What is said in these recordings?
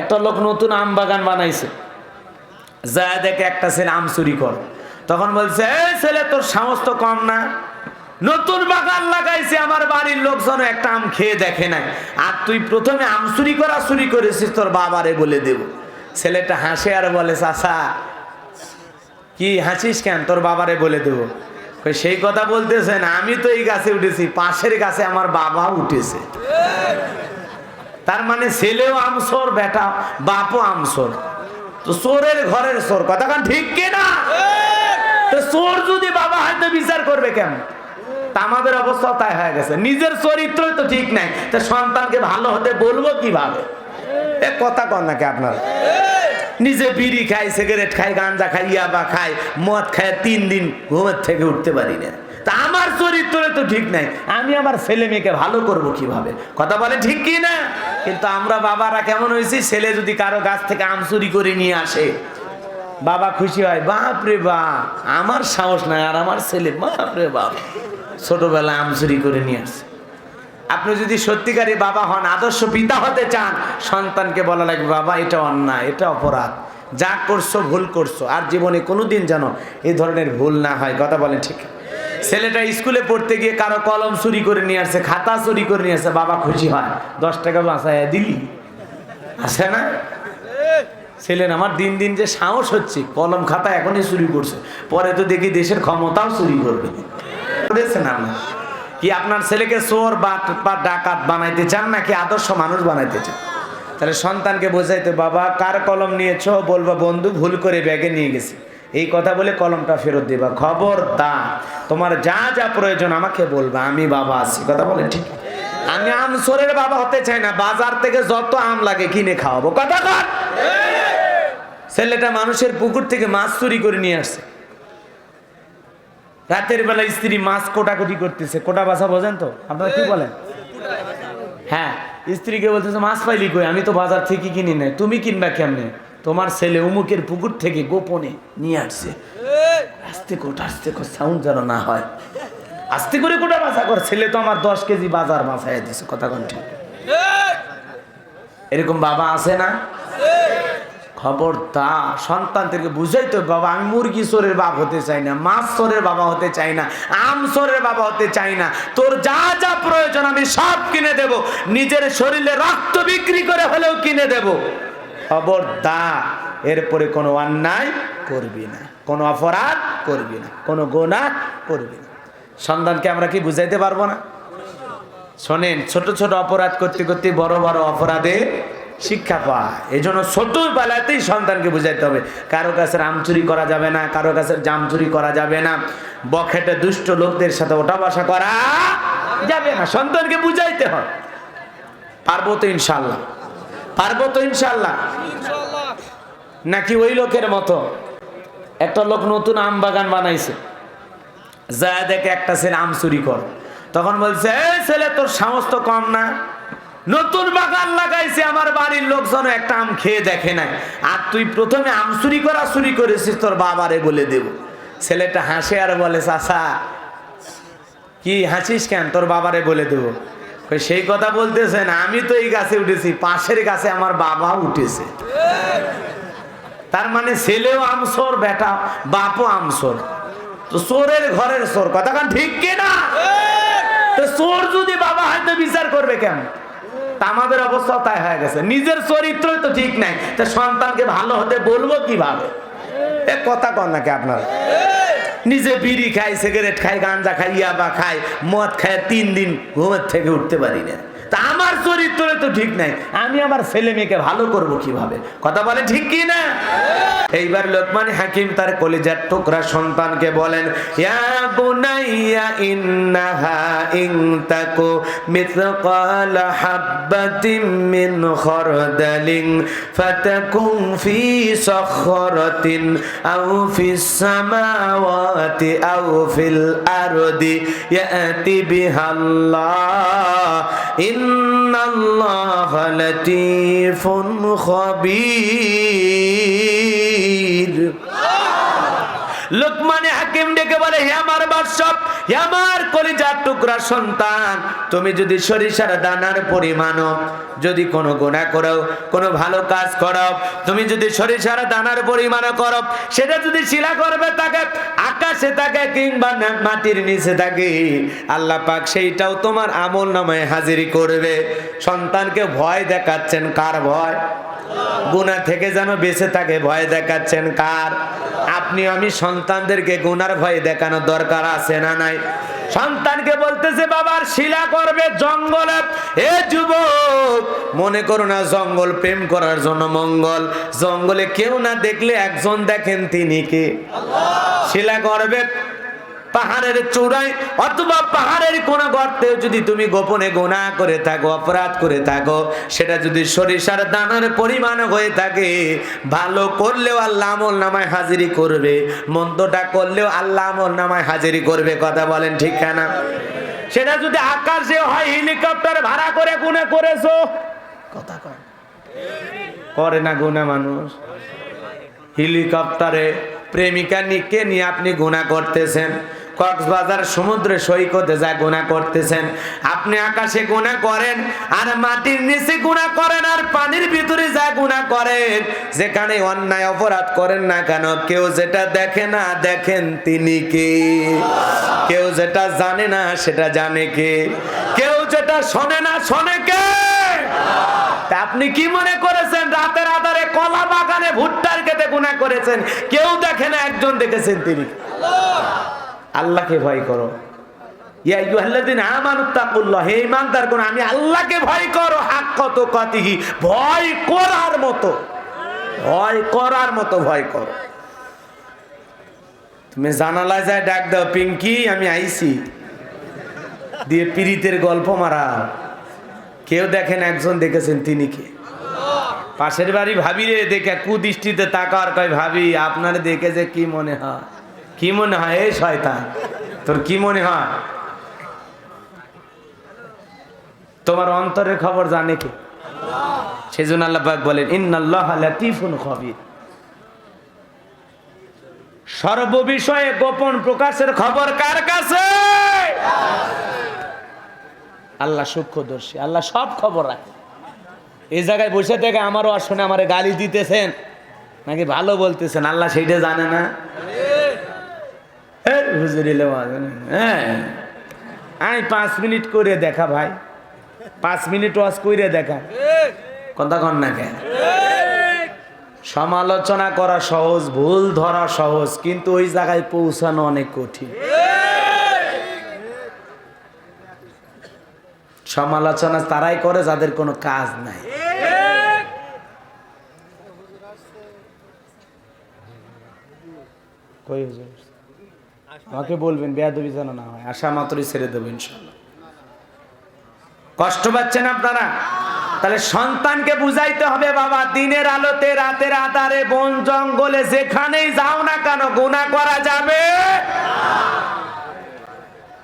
একটা লোক নতুন আম বাগান বানাইছে। যা দেখে একটা ছেলে আম চুরি কর। তখন বলছে, এই ছেলে, তোর সাহস তো কম না। নতুন বাগান লাগাইছে, আমার বাড়ির লোকজন একটা আম খেয়ে দেখে নাই। আর তুই প্রথমে আম চুরি করা চুরি করেছিস, তোর বাবারে বলে দেব। ছেলেটা হাসে আর বলে চাষা কি হাসিস কেন? তোর বাবারে বলে দেবো। সেই কথা বলতেছেন আমি তো এই গাছে উঠেছি, পাশের গাছে আমার বাবা উঠেছে। তার মানে ছেলেও আমসোর, বেটা বাপও আমসোর। তো চোরের ঘরের চোর, কথা কান ঠিক কিনা? তো চোর যদি বাবা হয়তো বিচার করবে কেমন তা আমাদের অবস্থা তাই হয়ে গেছে। নিজের চরিত্রই তো ঠিক নাই। তো সন্তানকে ভালো হতে বলব কীভাবে? এ কথা কন নাকি আপনার? নিজে বিড়ি খাই সিগারেট খাই গাঞ্জা খাই ইয়াবা খাই মদ খাই তিন দিন ঘুমের থেকে উঠতে পারি না। চরিত্র তো ঠিক নাই। আমি আমার ছেলে মেয়েকে ভালো করব কীভাবে? কথা বলে ঠিক কি না? কিন্তু আমরা বাবারা কেমন হয়েছি? ছেলে যদি কারও গাছ থেকে আম চুরি করে নিয়ে আসে, বাবা খুশি হয়, বাপ রে বাপ, আমার সাহস নাই আর আমার ছেলে, বাপ রে বাপ ছোটবেলায় আম চুরি করে নিয়ে আসে। আপনি যদি সত্যিকারী বাবা হন, আদর্শ পিতা হতে চান, সন্তানকে বলা লাগবে, বাবা, এটা অন্যায়, এটা অপরাধ। যা করছ, ভুল করছ, আর জীবনে কোনোদিন যেন এই ধরনের ভুল না হয়। কথা বলেন ঠিক। ছেলেটা স্কুলে পড়তে গিয়ে কারও কলম চুরি করে নিয়ে আসছে, খাতা চুরি করে নিয়ে আসছে, বাবা খুশি হয়। দশ টাকা বাঁচায় দিলি। আসে না? ছেলের আমার দিন দিন যে সাহস হচ্ছে, কলম খাতা এখনই চুরি করছে। পরে তো দেখি দেশের ক্ষমতাও চুরি করবে। কি আপনার ছেলেকে চোর বা ডাকাত বানাইতে চান নাকি আদর্শ মানুষ বানাইতে চান? তাহলে সন্তানকে বোঝাইতে, বাবা, কার কলম নিয়েছো? বলবা, বন্ধু, ভুল করে ব্যাগে নিয়ে গেছি। এই কথা বলে কলমটা ফেরত দিবা খবর দা তোমার যা যা প্রয়োজন আমাকে বলবা, আমি বাবা আছি। কথা বলে ঠিক? আমি আম চোরের বাবা হতে চাই না, বাজার থেকে যত আম লাগে কিনে খাওয়াবো। কথা কর! ছেলেটা মানুষের পুকুর থেকে মাছ চুরি করে নিয়ে আসছে। রাতের বেলা স্ত্রী মাছ কোটাকুটি করতেছে। কোটা বাসা বোঝেন তো? আপনারা কি বলেন? হ্যাঁ স্ত্রীকে বলতেছে, মাছ পাইলি কই? আমি তো বাজার থেকে কিনি নাই। তুমি কিনবা কেমনে? তোমার ছেলে উমুকের পুকুর থেকে গোপনে নিয়ে আসছে। আস্তে কোটা আস্তে কর সাউন্ড যেন না হয়। আস্তে করে কোটা বাসা কর, ছেলে তো আমার দশ কেজি বাজার বাসায় দিছে, কথা কোন ঠিক। এরকম বাবা আছে না? খবরদার সন্তানদেরকে বুঝাই তো, বাবা, আমি মুরগি চোরের বাপ হতে চাই না, মাছ চোরের বাবা হতে চাই না, আম চোরের বাবা হতে চাই না। তোর যা যা প্রয়োজন আমি সব কিনে দেব। নিজের শরীরে রক্ত বিক্রি করে হলেও কিনে দেব। খবরদার। এরপরে কোনো অন্যায় করবি না। কোনো অপরাধ করবি না। কোনো গোনা করবি না। সন্তানকে আমরা কি বুঝাইতে পারব না? শোনেন, ছোট ছোট অপরাধ করতে করতে বড় বড় অপরাধে শিক্ষা পায়। এই জন্য ছোটবেলাতেই সন্তানকে বুঝাইতে হবে। কারও কাছে আম চুরি করা যাবে না, কারও কাছে জাম চুরি করা যাবে না। বখেটে দুষ্ট লোকদের সাথে ওঠা বসা করা যাবে না। সন্তানকে বুঝাইতে হয়। পারব তো ইনশাল্লাহ পারব তো ইনশাল্লাহ নাকি ওই লোকের মতো? একটা লোক নতুন আম বাগান বানাইছে। যা দেখে একটা ছেলে আম চুরি কর। তখন বলছে এই ছেলে, তোর সাহস তো কম না। নতুন বাগান লাগাইছে, আমার বাড়ির লোকজন একটা আম খেয়ে দেখে নাই। আর তুই প্রথমে আম চুরি করা চুরি করেছিস, তোর বাবারে বলে দেব। ছেলেটা হাসে আর বলে চাষা কি হাসিস কেন? তোর বাবারে বলে দেবো। সেই কথা বলতেছেন, আমি তো এই গাছে উঠেছি, পাশের গাছে আমার বাবা উঠেছে। তার মানে ছেলেও আমসোর, বেটা, বাপও আমসোর। তো চোরের ঘরের চোর, কথা কান ঠিক কিনা তো চোর যদি বাবা হয়তো বিচার করবে কেন আমাদের অবস্থা তাই হয়ে গেছে। নিজের চরিত্রই তো ঠিক নাই। সন্তানকে ভালো হতে বলব কীভাবে? এ কথা কন নাকি আপনার? নিজে বিড়ি খাই সিগারেট খাই গাঞ্জা খাই ইয়াবা খাই মদ খায়, তিন দিন ঘুমের থেকে উঠতে পারি না। তা আমার চরিত্র তো ঠিক নাই। আমি আমার ছেলে মেয়েকে ভালো করব কীভাবে? কথা বলে ঠিক কি না? এইবার লোকমান হাকিম তার কলিজার টুকরা সন্তানকে বলেন, ইয়া বুনাইয়া ইন্নাহা ইন তাকু মিথকালা হাববাতিন মিন খরদালিন ফাতাকুন ফি সখরাতিন আও ফিস সামাওয়াতি আও ফিল আরদি ইয়াতি বিহাল্লাহ লাতীফুন খবীর। লোকমানে হাকিম ডেকে বলে, হে আমার বাদশাহ, হে আমার কলিজার টুকরা সন্তান, তুমি যদি সরিষার দানার পরিমাণও যদি কোনো গুণা করো, কোনো ভালো কাজ করো, তুমি যদি সরিষার দানার পরিমাণও করো, সেটা যদি শিলা করবে তাকে আকাশে থাকে কিংবা মাটির নিচে থাকে, আল্লাহ পাক সেইটাও তোমার আমল নামায় হাজিরি করবে। সন্তানকে ভয় দেখাচ্ছেন কার ভয়? গুণা থেকে যেন বেঁচে থাকে, ভয় দেখাচ্ছেন কার? আপনি আমি সন্তানদেরকে গুনার ভয় দেখানোর দরকার আছে না নাই? সন্তানকে বলতেছে বাবার শিলা করবে জঙ্গলে এ যুবক, মনে করো না জঙ্গল প্রেম করার জন্য মঙ্গল। জঙ্গলে কেউ না দেখলে একজন দেখেন তিনি কে? শিলা করবে পাহাড়ের চূড়ায় অথবা পাহাড়ের কোন গর্তে যদি তুমি গোপনে গোনা করে থাকো, অপরাধ করে থাকো, সেটা যদি সরিষার দানার পরিমাণ হয়ে থাকে, ভালো করলেও আল্লাহ আমল নামায় হাজিরি করবে, মন্দটা করলেও আল্লাহ আমল নামায় হাজিরি করবে, কথা বলেন ঠিক না সেটা যদি আকাশে হয় হেলিকপ্টার ভাড়া করে গুণা করেছ? কথা কয়। করে না গুণা মানুষ। হেলিকপ্টারে প্রেমিকা নিকে নিয়ে আপনি গুণা করতেছেন। কক্সবাজার সমুদ্রে সৈকতে যা গুণা করতেছেন, আপনি আকাশে গুণা করেন, আর মাটির নিচে গুণা করেন, আর পানির ভিতরে যা গুণা করেন, যেখানে অন্যায় অপরাধ করেন না কেন, কেউ যেটা দেখে না, দেখেন তিনি কে। কেউ যেটা জানে না, সেটা জানে কে। কেউ যেটা শোনে না, শোনে কে। আপনি কি মনে করেছেন, রাতের আধারে কলা বাগানে ভুট্টার খেতে গুণা করেছেন, কেউ দেখে না, একজন দেখেছেন তিনি আল্লাহকে ভয় করো। আমি আল্লাহকে ভয় করো হাক কত কতিহি ভয় করার মতো। ভয় করার মতো ভয় করো। তুমি জানালা যায় ডাক দাও, পিঙ্কি, আমি আইছি। দিয়ে পীড়িতের গল্প মারা কেউ দেখেন, একজন দেখেছেন তিনি কে? পাশের বাড়ি ভাবি রে দেখে, কুদৃষ্টিতে তাকার কয়, ভাবি, আপনার দেখে যে কি মনে হয়? কি মনে হয়? এই শয়তান, তোর কি মনে হয়? তোমার অন্তরের খবর জানে কে? সেজন্য আল্লাহ বলেন, ইন্নাল্লাহ লাতিফুন খবির। সর্ববিষয়ে গোপন প্রকাশের খবর কার কাছে? আল্লাহ সূক্ষ্মদর্শী, আল্লাহ সব খবর রাখে। এই জায়গায় বসে থেকে আমারও আসনে আমার গালি দিতেছেন, নাকি ভালো বলতেছেন, আল্লাহ সেইটা জানে না। হুজুর এলে হ্যাঁ আই পাঁচ মিনিট করে দেখা ভাই। পাঁচ মিনিট ওয়াজ করে দেখা। কথা না কেন? সমালোচনা করা সহজ, ভুল ধরা সহজ, কিন্তু ওই জায়গায় পৌঁছানো অনেক কঠিন। সমালোচনা তারাই করে যাদের কোনো কাজ নাই। কই হুজুর? আমাকে বলবেন, বেয়াদবি যেন না হয়। আশা মাত্রই ছেড়ে দেবো, ইনশাল্লাহ। কষ্ট পাচ্ছেন আপনারা? তাহলে সন্তানকে বুঝাইতে হবে, বাবা, দিনের আলোতে, রাতের আধারে, বন, জঙ্গলে, যেখানেই যাও না কেন গুণা করা যাবে?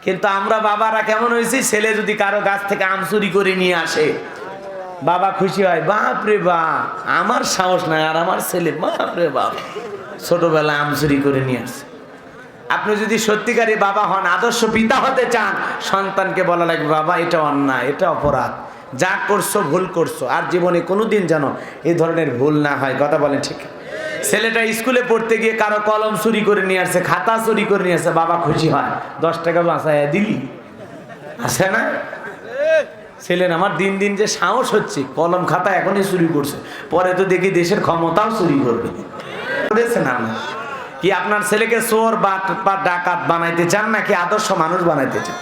কিন্তু আমরা বাবারা কেমন হয়েছি? ছেলে যদি কারও গাছ থেকে আম চুরি করে নিয়ে আসে, বাবা খুশি হয়, বাপ রে বাপ, আমার সাহস নাই আর আমার ছেলে, বাপ রে বাপ। ছোটবেলায় আম চুরি করে নিয়ে আসে। আপনি যদি সত্যিকারী বাবা হন, আদর্শ পিতা হতে চান, সন্তানকে বলা লাগবে, বাবা, এটা অন্যায়, এটা অপরাধ। যা করছ, ভুল করছ। আর জীবনে কোনোদিন যেন এই ধরনের ভুল না হয়। কথা বলেন ঠিক। ছেলেটা স্কুলে পড়তে গিয়ে কারও কলম চুরি করে নিয়ে আসছে, খাতা চুরি করে নিয়ে আসছে, বাবা, খুশি হয়। দশ টাকা বাঁচায় দিলি? আসে না? ছেলের আমার দিন দিন যে সাহস হচ্ছে, কলম খাতা এখনই চুরি করছে। পরে তো দেখি দেশের ক্ষমতাও চুরি করবে। আপনার কি আপনার ছেলেকে চোর বা ডাকাত বানাইতে চান নাকি আদর্শ মানুষ বানাইতে চান?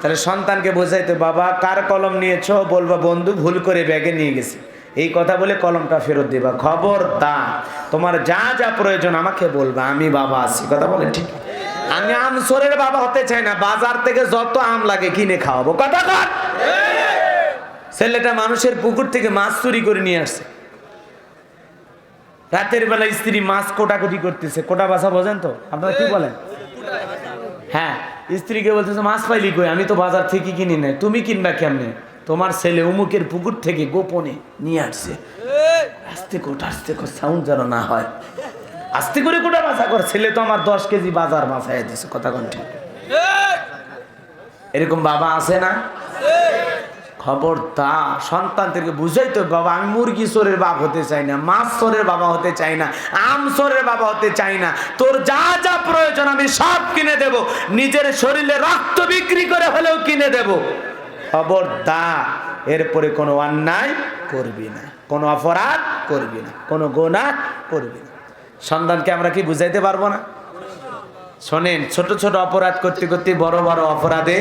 তাহলে সন্তানকে বোঝাইতে, বাবা, কার কলম নিয়েছো? বলবা, বন্ধু, ভুল করে ব্যাগে নিয়ে গেছি। এই কথা বলে কলমটা ফেরত দিবা। খবর দা তোমার যা যা প্রয়োজন আমাকে বলবা, আমি বাবা আছি। কথা বলে ঠিক। আমি আম সোরের বাবা হতে চাই না, বাজার থেকে যত আম লাগে কিনে খাওয়াবো। কথা কর ছেলেটা মানুষের পুকুর থেকে মাছ চুরি করে নিয়ে আসছে। রাতের বেলা স্ত্রী মাছ কোটাকুটি করতেছে। কোটা বাসা বোঝেন তো? আপনারা কি বলেন? হ্যাঁ স্ত্রীকে বলতেছে মাছ পাইলি কই? আমি তো বাজার থেকে কিনি নাই। তুমি কিনবা কেমনে? তোমার ছেলে উমুকের পুকুর থেকে গোপনে নিয়ে আসছে। আস্তে কোট আস্তে কোট সাউন্ড যেন না হয়। আস্তে করে কোটা বাসা কর। ছেলে তো আমার দশ কেজি বাজার বাসায় দিছে কথা কোন ঠিক। এরকম বাবা আছে না? খবরদার সন্তানদেরকে বুঝাই তো, বাবা, আমি মুরগি চোরের বাপ হতে চাই না, মাছ চোরের বাবা হতে চাই না, আম চোরের বাবা হতে চাই না। তোর যা যা প্রয়োজন আমি সব কিনে দেব। নিজের শরীরে রক্ত বিক্রি করে হলেও কিনে দেব। খবরদার, এরপরে কোনো অন্যায় করবি না, কোনো অপরাধ করবি না, কোনো গোনা করবি না। সন্তানকে আমরা কি বুঝাইতে পারব না? শোনেন, ছোট ছোট অপরাধ করতে করতে বড় বড় অপরাধে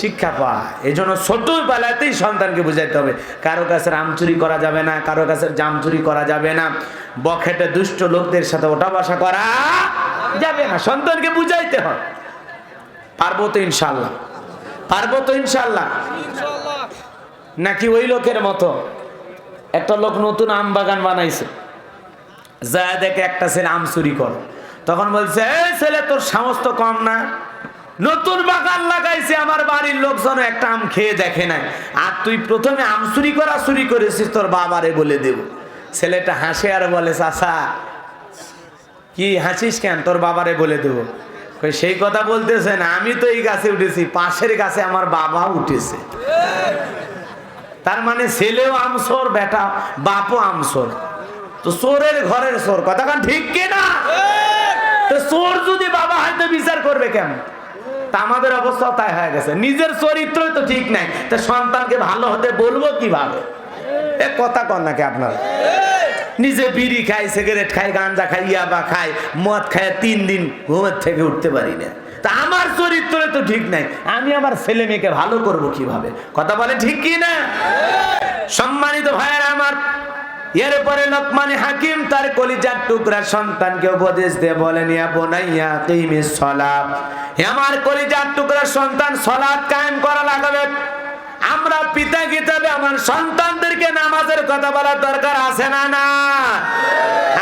শিক্ষা পায়। এই জন্য ছোট বেলাতেই সন্তানকে বুঝাইতে হবে, কারও কাছে আম চুরি করা যাবে না, কারও কাছে জাম চুরি করা যাবে না, বখেটে দুষ্ট লোকদের সাথে ওঠা বসা করা যাবে না, সন্তানকে বুঝাইতে হয়। পারব তো ইনশাল্লাহ পারব তো ইনশাল্লাহ নাকি ওই লোকের মতো একটা লোক নতুন আম বাগান বানাইছে যা দেখে একটা ছেলে আম চুরি কর। তখন বলছে ছেলে, তোর তো কম না নতুন বাগান লাগাইছে আমার বাড়ির লোকজন একটা আম খেয়ে দেখে নাই। আর তুই প্রথমে আম চুরি করা চুরি করেছিস তোর বাবারে বলে দেব। ছেলেটা হাসে আর বলে চাষা কি হাসিস কেন? তোর বাবারে বলে দেবো। সেই কথা বলতেছেন আমি তো এই গাছে উঠেছি পাশের গাছে আমার বাবা উঠেছে। তার মানে ছেলেও আমসোর বেটা বাপও আমসোর। তো চোরের ঘরের চোর কথা ঠিক কিনা? তো চোর যদি বাবা হয়তো বিচার করবে কেমন? তা আমাদের অবস্থা তাই হয়ে গেছে। নিজের চরিত্রই তো ঠিক নাই। তা সন্তানকে ভালো হতে বলব কীভাবে? এ কথা কন নাকি আপনারা? নিজে বিড়ি খাই সিগারেট খাই গাঞ্জা খাই ইয়াবা খাই মদ খাই তিন দিন ঘুমের থেকে উঠতে পারি না। তা আমার চরিত্র তো ঠিক নাই। আমি আমার ছেলে মেয়েকে ভালো করব কীভাবে? কথা বলে ঠিক কি না? সম্মানিত ভাইয়েরা, আমার এরপরে লোকমানে হাকিম তার কলিজার টুকরা সন্তানকে উপদেশ দিয়ে বলেন আমার কলিজার টুকরা সন্তান সলাপ কায়েম করা লাগবে। আমরা পিতা কিতাবে আমার সন্তানদেরকে নামাজের কথা বলার দরকার আছে না না?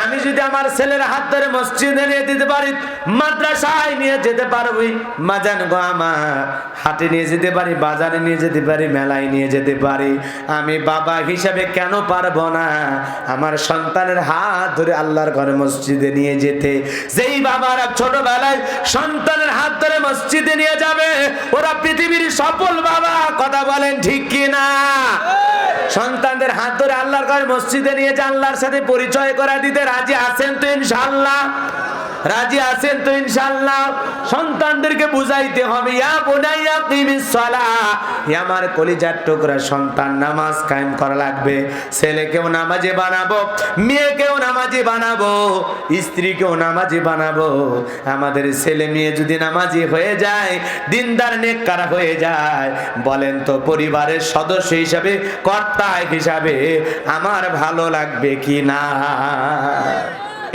আমি যদি আমার ছেলের হাত ধরে মসজিদে নিয়ে দিতে পারি, মাদ্রাসায় নিয়ে যেতে পারবি মাজান গো আমার। হাটে নিয়ে যেতে পারি, বাজারে নিয়ে যেতে পারি, মেলায় নিয়ে যেতে পারি। আমি বাবা হিসাবে কেন পারব না? আমার সন্তানের হাত ধরে আল্লাহর ঘরে মসজিদে নিয়ে যেতে। যেই বাবারা ছোটবেলায় সন্তানের হাত ধরে মসজিদে নিয়ে যাবে, ওরা পৃথিবীর সফল বাবা কথা বলেন, ঠিক কি না সন্তানদের হাত ধরে আল্লাহর ঘরে মসজিদে নিয়ে যে আল্লাহর সাথে পরিচয় করা দিতে রাজি আছেন তো ইনশাল্লাহ রাজি আছেন তো ইনশাল্লাহ সন্তানদেরকে বুঝাইতে হবে, ইয়া বুনাইয়া কিমিস সালাহ। আমার কলিজার টুকরা সন্তান, নামাজ কায়েম করা লাগবে। ছেলেকেও নামাজি বানাবো, মেয়েকেও নামাজি বানাবো, স্ত্রীকেও নামাজি বানাবো। আমাদের ছেলে মেয়ে যদি নামাজি হয়ে যায়, দিনদার নেককার হয়ে যায়, বলেন তো পরিবারের সদস্য হিসাবে, কর্তা হিসাবে আমার ভালো লাগবে কি না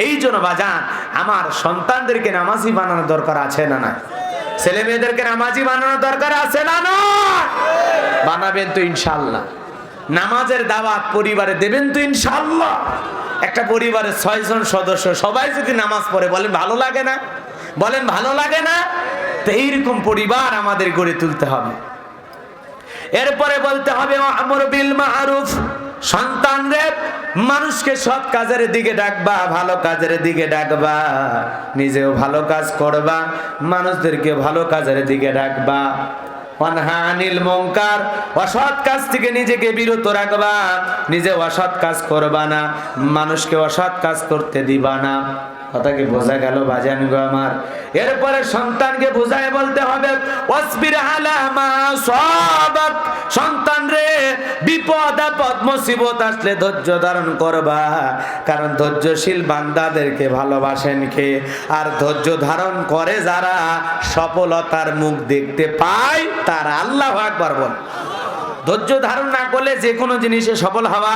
এই জন্য বাজান, আমার সন্তানদেরকে নামাজি বানানোর দরকার আছে না না ছেলে মেয়েদেরকে নামাজি বানানোর দরকার আছে না না বানাবেন তো ইনশাল্লাহ নামাজের দাওয়াত পরিবারে দেবেন তো ইনশাল্লাহ একটা পরিবারের ছয়জন সদস্য, সবাই যদি নামাজ পড়ে, বলেন ভালো লাগে না? বলেন ভালো লাগে না? তো এইরকম পরিবার আমাদের গড়ে তুলতে হবে। এরপরে বলতে হবে আমর বিল মারুফ সন্তান রে, মানুষকে সৎ কাজের দিকে ডাকবা, ভালো কাজের দিকে ডাকবা, নিজেও ভালো কাজ করবা মানুষদেরকে ভালো কাজের দিকে ডাকবা। মঙ্কার অসৎ কাজ থেকে নিজেকে বিরত রাখবা নিজে অসৎ কাজ করবা না, মানুষকে অসৎ কাজ করতে দিবা না। কথা কি বোঝা গেল বাজান গো আমার। এরপরে সন্তানকে বোঝায় বলতে হবে অসবির সন্তান রে, বিপদ আপদ মুসিবত আসলে ধৈর্য ধারণ করবা, কারণ ধৈর্যশীল বান্দাদেরকে ভালোবাসেন কে। আর ধৈর্য ধারণ করে যারা সফলতার মুখ দেখতে পায়, তার আল্লাহ আকবার বল। ধৈর্য ধারণ না করলে যে কোনো জিনিসে সফল হওয়া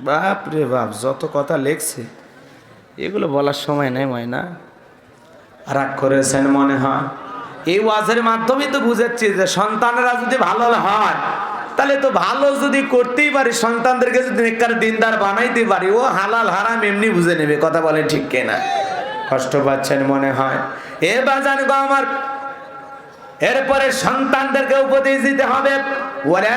বাপ রে বাপ, যত কথা লেখছে, এগুলো বলার সময় নেই ময়না। রাগ করেছেন মনে হয়। এই ওয়াজের মাধ্যমে তো বুঝাচ্ছি যে সন্তানেরা যদি ভালো হয়, তাহলে তো ভালো যদি করতেই পারি, সন্তানদেরকে যদি নেককার দিনদার বানাইতে পারি, ও হালাল, হারাম এমনি বুঝে নেবে, কথা বলে ঠিক কেনা। কষ্ট পাচ্ছেন মনে হয়। এ বাজান গো আমার, এরপরে সন্তানদেরকে উপদেশ দিতে হবে। ওয়ালা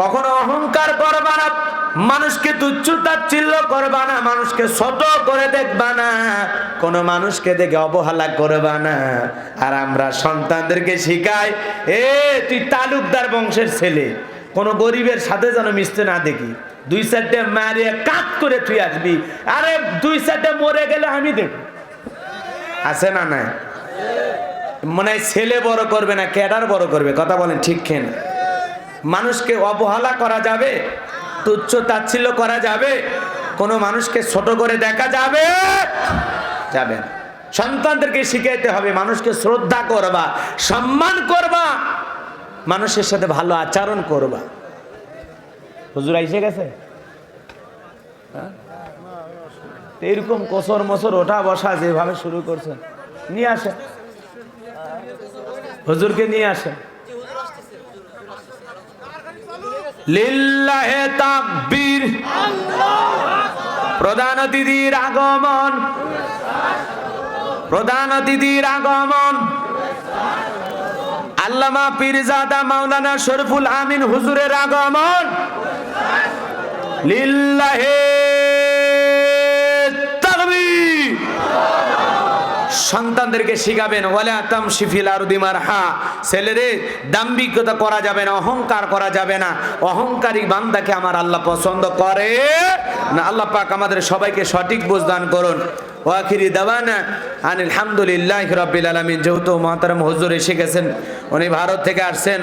কখনো অহংকার করবা না, মানুষকে তুচ্ছ তাচ্ছিল্য করবা না, মানুষকে ছোট করে দেখবা না, কোন মানুষকে দেখে অবহেলা করবা না। আর আমরা সন্তানদেরকে শিখাই, এ, তুই তালুকদার বংশের ছেলে, কোন গরিবের সাথে যেন মিশতে না দেখি। দুই চারটে মারিয়ে কাত করে তুই আসবি, আরে দুই চারটে মরে গেলে আমি দেখ আছে না না মনে ছেলে বড় করবে না, ক্যাডার বড় করবে, কথা বলেন ঠিক খেন মানুষকে অবহেলা করা যাবে? তুচ্ছ তাচ্ছিল্য করা যাবে? কোনো মানুষকে ছোট করে দেখা যাবে? যাবে না। সন্তানদেরকে শিখাইতে হবে, মানুষকে শ্রদ্ধা করবা, সম্মান করবা, মানুষের সাথে ভালো আচরণ করবা। হুজুর আইসে গেছে? হ্যাঁ? তো কসর মসর ওঠা বসা যেভাবে শুরু করছেন, নিয়ে আসেন। হুজুরকে নিয়ে আসেন। প্রধান অতিথির আগমন। প্রধান অতিথির আগমন। আল্লামা পীরজাদা মাওলানা শরফুল আমিন হুজুরের আগমন। লিল্লাহে সন্তানদেরকে শিখাবেন, ওয়ালা আতাম শিফিল আরুদিমার হা ছেলেরে, দাম্ভিকতা করা যাবে না, অহংকার করা যাবে না। অহংকারী বান্দাকে আমার আল্লাহ পছন্দ করে না, আল্লাহ পাক আমাদের সবাইকে সঠিক বুঝদান করুন। ওয়াখিরি দাবানা আনিল আলহামদুলিল্লাহ রবিল আলমিন। যেহেতু মহাতারাম হুজুর এসে গেছেন, উনি ভারত থেকে আসছেন।